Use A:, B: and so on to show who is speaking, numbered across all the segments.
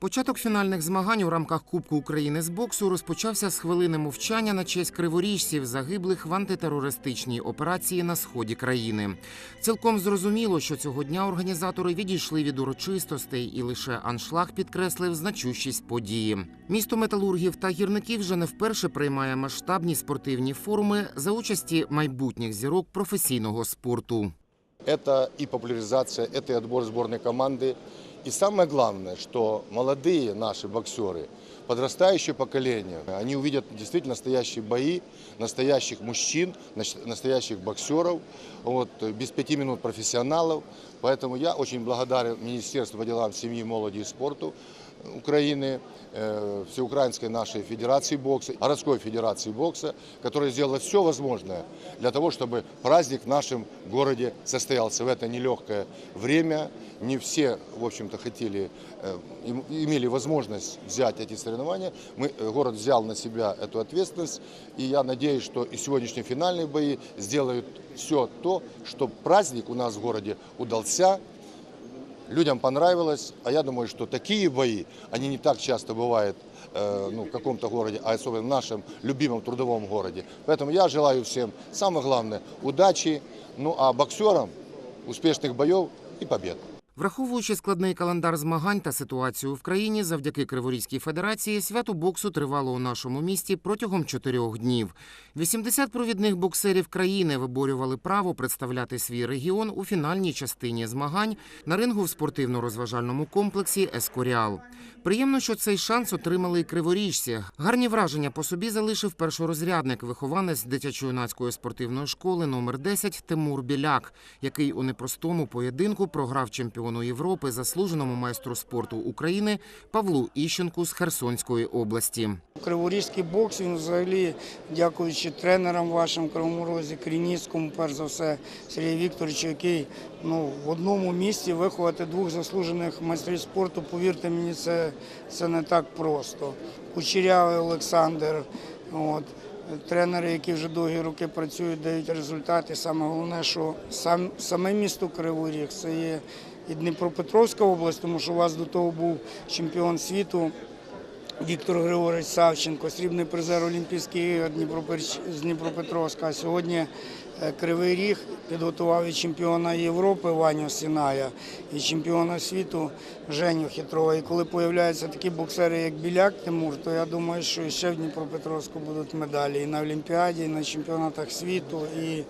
A: Початок фінальних змагань у рамках Кубку України з боксу розпочався з хвилини мовчання на честь криворіжців, загиблих в антитерористичній операції на сході країни. Цілком зрозуміло, що цього дня організатори відійшли від урочистостей і лише аншлаг підкреслив значущість події. Місто металургів та гірників вже не вперше приймає масштабні спортивні форуми за участі майбутніх зірок професійного спорту.
B: Это и популяризация, это и отбор сборной команды. И самое главное, что молодые наши боксеры, подрастающее поколение, они увидят действительно настоящие бои, настоящих мужчин, нач- настоящих боксеров, вот, без пяти минут профессионалов. Поэтому я очень благодарен Министерству по делам семьи, молоди и спорту Украины, э, Всеукраинской нашей Федерации бокса, городской Федерации бокса, которая сделала все возможное для того, чтобы праздник в нашем городе состоялся в это нелегкое время. Не все, в общем-то, хотели, э, им- имели возможность взять эти соревнования. Мы, э, город взял на себя эту ответственность, и я надеюсь, что и сегодняшние финальные бои сделают все то, чтобы праздник у нас в городе удался, людям понравилось, а я думаю, что такие бои, они не так часто бывают э, ну, в каком-то городе, а особенно в нашем любимом трудовом городе. Поэтому я желаю всем, самое главное, удачи, ну а боксерам успешных боев и побед.
A: Враховуючи складний календар змагань та ситуацію в країні, завдяки Криворізькій федерації свято боксу тривало у нашому місті протягом чотирьох днів. 80 провідних боксерів країни виборювали право представляти свій регіон у фінальній частині змагань на рингу в спортивно-розважальному комплексі Ескоріал. Приємно, що цей шанс отримали і криворіжці. Гарні враження по собі залишив першорозрядник, вихованець дитячо-юнацької спортивної школи номер 10 Тимур Біляк, який у непростому поєдинку програв чемпіону Європи, заслуженому майстру спорту України Павлу Іщенку з Херсонської області.
C: Криворізький бокс, він взагалі, дякуючи тренерам вашим Кривому Розі, Крініцькому, перш за все, Сергію Вікторовичу, який ну, в одному місці виховати двох заслужених майстрів спорту, повірте мені, це, це не так просто. Кучерявий Олександр, от, тренери, які вже довгі роки працюють, дають результати. Саме головне, що сам, саме місто Кривий Ріг, це є і Дніпропетровська область, тому що у вас до того був чемпіон світу Віктор Григорович Савченко, срібний призер Олімпійських ігор з Дніпропетровська. Сьогодні е, Кривий Ріг підготував і чемпіона Європи Ваню Сіная, і чемпіона світу Женю Хитрова. І коли появляються такі боксери, як Біляк Тимур, то я думаю, що ще в Дніпропетровську будуть медалі і на Олімпіаді, і на чемпіонатах світу, і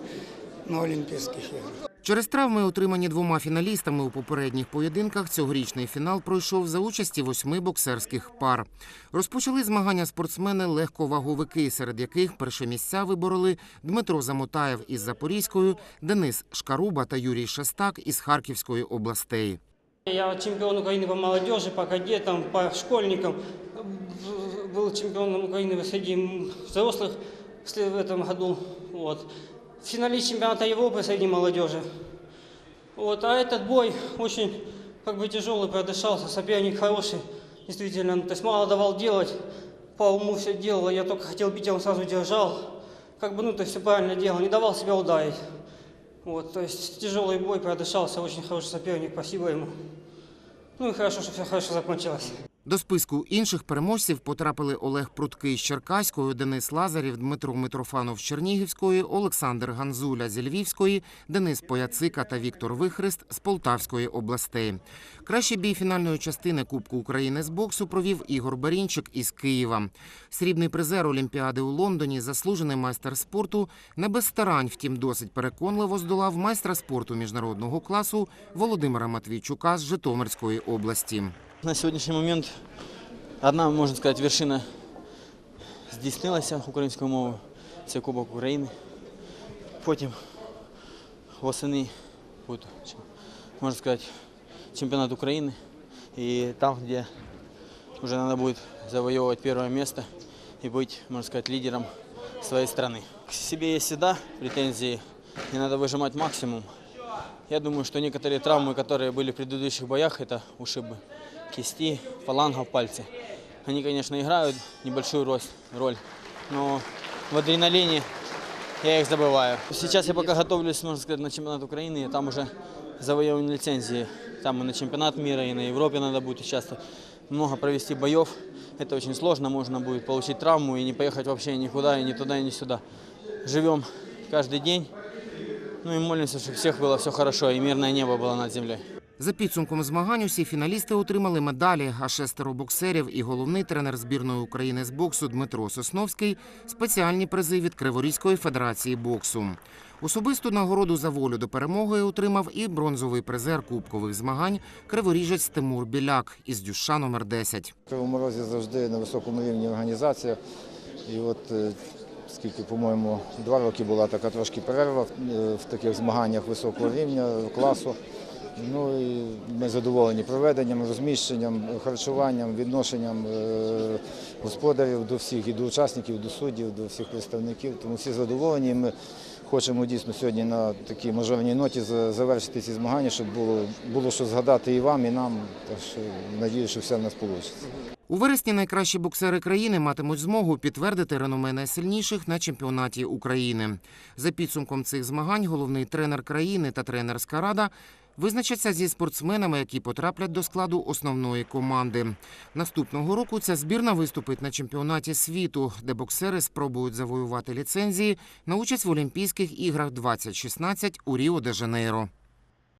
C: на Олімпійських іграх.
A: Через травми, отримані двома фіналістами у попередніх поєдинках, цьогорічний фінал пройшов за участі восьми боксерських пар. Розпочали змагання спортсмени легковаговики, серед яких перші місця вибороли Дмитро Замотаєв із Запорізької, Денис Шкаруба та Юрій Шестак із Харківської областей.
D: Я чемпион Украины по молодежи, по кадетам, по школьникам. В- Был чемпионом Украины среди взрослых в след- в этом году. Вот. Финалист чемпионата Европы среди молодежи. Вот. А этот бой очень как бы тяжелый продышался, соперник хороший, действительно. То есть мало давал делать, по уму все делал, я только хотел бить, а он сразу держал. Как бы, ну, то есть все правильно делал, не давал себя ударить. Вот, то есть тяжелый бой продышался, очень хороший соперник, спасибо ему. Ну и хорошо, что все хорошо закончилось.
A: До списку інших переможців потрапили Олег Пруткий з Черкаської, Денис Лазарів, Дмитро Митрофанов з Чернігівської, Олександр Ганзуля з Львівської, Денис Пояцика та Віктор Вихрест з Полтавської областей. Кращий бій фінальної частини Кубку України з боксу провів Ігор Барінчик із Києва. Срібний призер Олімпіади у Лондоні, заслужений майстер спорту, не без старань, втім досить переконливо здолав майстра спорту міжнародного класу Володимира Матвійчука з Житомирської області.
E: На сьогоднішній момент одна, можна сказати, вершина здійснилася українською мовою. Це Кубок України. Потім восени буде, чи- можна сказати, чемпіонат України. І там, де вже треба буде завоювати перше місце і бути, можна сказати, лідером своєї країни. К себе є всегда претензии, и надо выжимать максимум. Я думаю, что некоторые травмы, которые были в предыдущих боях, это ушибы кисти, фалангов, пальцы. Они, конечно, играют небольшую роль, но в адреналине я их забываю. Сейчас я пока готовлюсь, можно сказать, на чемпионат Украины, и там уже завоевывание лицензии. Там и на чемпионат мира, и на Европе надо будет участвовать. много провести боев. Это очень сложно, можно будет получить травму и не поехать вообще никуда, и ни туда, и ни сюда. Живем каждый день, ну и молимся, чтобы всех было все хорошо, и мирное небо было над землей.
A: За підсумком змагань усі фіналісти отримали медалі, а шестеро боксерів і головний тренер збірної України з боксу Дмитро Сосновський спеціальні призи від Криворізької федерації боксу. Особисту нагороду за волю до перемоги отримав і бронзовий призер кубкових змагань криворіжець Тимур Біляк із дюша номер 10.
F: В Кривому завжди на високому рівні організація. І от е, скільки, по-моєму, два роки була така трошки перерва е, в таких змаганнях високого рівня, класу. Ну і ми задоволені проведенням, розміщенням, харчуванням, відношенням е, господарів до всіх, і до учасників, до суддів, до всіх представників. Тому всі задоволені. Ми хочемо дійсно сьогодні на такій мажорній ноті за- завершити ці змагання, щоб було, було що згадати і вам, і нам. Так що надію, що все в нас вийде.
A: У вересні найкращі боксери країни матимуть змогу підтвердити реноме найсильніших на чемпіонаті України. За підсумком цих змагань головний тренер країни та тренерська рада визначаться зі спортсменами, які потраплять до складу основної команди. Наступного року ця збірна виступить на чемпіонаті світу, де боксери спробують завоювати ліцензії на участь в Олімпійських іграх 2016 у Ріо-де-Жанейро.